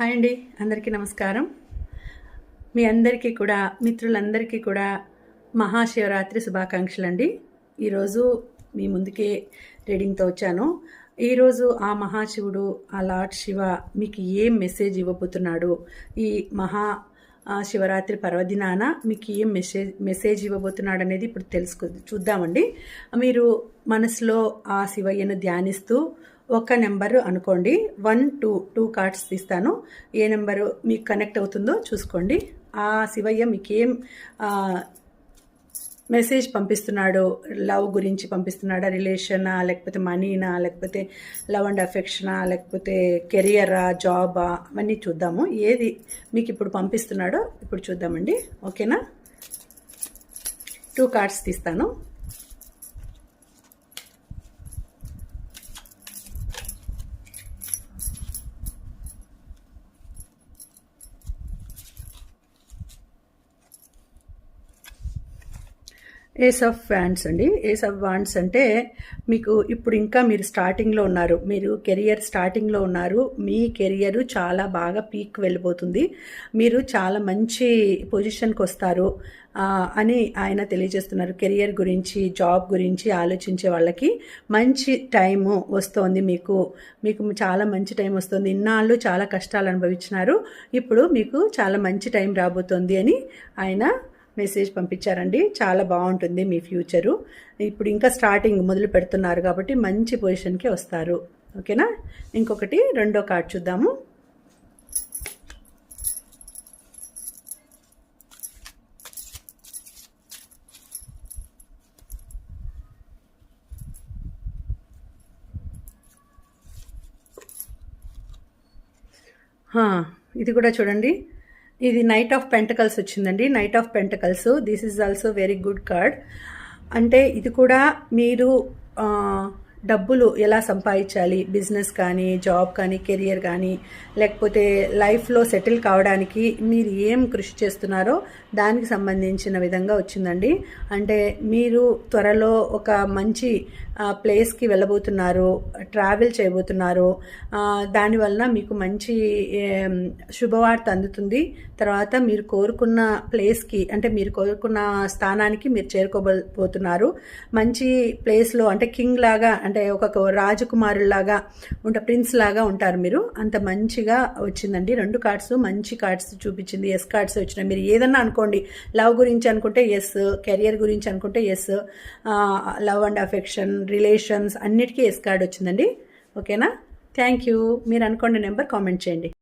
Hi అండి అందరికీ నమస్కారం. మీ అందరికీ కూడా మిత్రులందరికీ కూడా మహాశివరాత్రి శుభాకాంక్షలు అండి ఈరోజు మీ ముందుకే రీడింగ్తో వచ్చాను. ఈరోజు ఆ మహాశివుడు ఆ లార్డ్ శివ మీకు ఏం మెసేజ్ ఇవ్వబోతున్నాడు? ఈ మహా శివరాత్రి పర్వదినాన మీకు ఏం మెసేజ్ మెసేజ్ ఇవ్వబోతున్నాడు అనేది ఇప్పుడు తెలుసుకు చూద్దామండి. మీరు మనసులో ఆ శివయ్యను ధ్యానిస్తూ ఒక నెంబరు అనుకోండి. వన్ టూ టూ కార్డ్స్ తీస్తాను. ఏ నెంబరు మీకు కనెక్ట్ అవుతుందో చూసుకోండి. ఆ శివయ్య మీకేం మెసేజ్ పంపిస్తున్నాడు లవ్ గురించి పంపిస్తున్నాడా రిలేషనా లేకపోతే మనీనా లేకపోతే లవ్ అండ్ అఫెక్షనా లేకపోతే కెరియరా జాబా అవన్నీ చూద్దాము. ఏది మీకు ఇప్పుడు పంపిస్తున్నాడో ఇప్పుడు చూద్దామండి. ఓకేనా? టూ కార్డ్స్ తీస్తాను. ఏస్ ఆఫ్ వ్యాండ్స్ అండి. ఏస్ ఆఫ్ వాండ్స్ అంటే మీకు ఇప్పుడు ఇంకా మీరు స్టార్టింగ్లో ఉన్నారు. మీరు కెరియర్ స్టార్టింగ్లో ఉన్నారు. మీ కెరియర్ చాలా బాగా పీక్ వెళ్ళిపోతుంది. మీరు చాలా మంచి పొజిషన్కి వస్తారు. అని ఆయన తెలియజేస్తున్నారు. కెరియర్ గురించి జాబ్ గురించి ఆలోచించే వాళ్ళకి మంచి టైము వస్తోంది మీకు. మీకు చాలా మంచి టైం వస్తుంది. ఇన్నాళ్ళు చాలా కష్టాలు అనుభవించినారు. ఇప్పుడు మీకు చాలా మంచి టైం రాబోతోంది అని ఆయన మెసేజ్ పంపించారండి. చాలా బాగుంటుంది మీ ఫ్యూచరు. ఇప్పుడు ఇంకా స్టార్టింగ్ మొదలు పెడుతున్నారు కాబట్టి మంచి పొజిషన్కి వస్తారు. ఓకేనా? ఇంకొకటి రెండో కార్డ్ చూద్దాము. ఇది కూడా చూడండి. ఇది నైట్ ఆఫ్ పెంటకల్స్ వచ్చిందండి. Knight of pentacles this is also very good card అంటే ఇది కూడా మీరు డబ్బులు ఎలా సంపాదించాలి? బిజినెస్ కానీ జాబ్ కానీ కెరియర్ కానీ లేకపోతే లైఫ్లో సెటిల్ కావడానికి మీరు ఏం కృషి చేస్తున్నారో దానికి సంబంధించిన విధంగా వచ్చిందండి. అంటే మీరు త్వరలో ఒక మంచి ప్లేస్కి వెళ్ళబోతున్నారు ట్రావెల్ చేయబోతున్నారు. దానివలన మీకు మంచి శుభవార్త అందుతుంది. తర్వాత మీరు కోరుకున్న ప్లేస్కి అంటే మీరు కోరుకున్న స్థానానికి మీరు చేరుకోబోతున్నారు. మంచి ప్లేస్లో అంటే కింగ్ లాగా అంటే ఒక రాజకుమారులాగా ఉంటే ప్రిన్స్ లాగా ఉంటారు మీరు. అంత మంచిగా వచ్చిందండి. రెండు కార్డ్స్ మంచి కార్డ్స్ చూపించింది. ఎస్ కార్డ్స్ వచ్చినాయి. మీరు ఏదన్నా అనుకోండి లవ్ గురించి అనుకుంటే ఎస్ కెరియర్ గురించి అనుకుంటే yes love and affection relations అన్నిటికీ ఎస్ కార్డ్ వచ్చిందండి. ఓకేనా? Thank you. మీరు అనుకోండి నెంబర్ కామెంట్ చేయండి.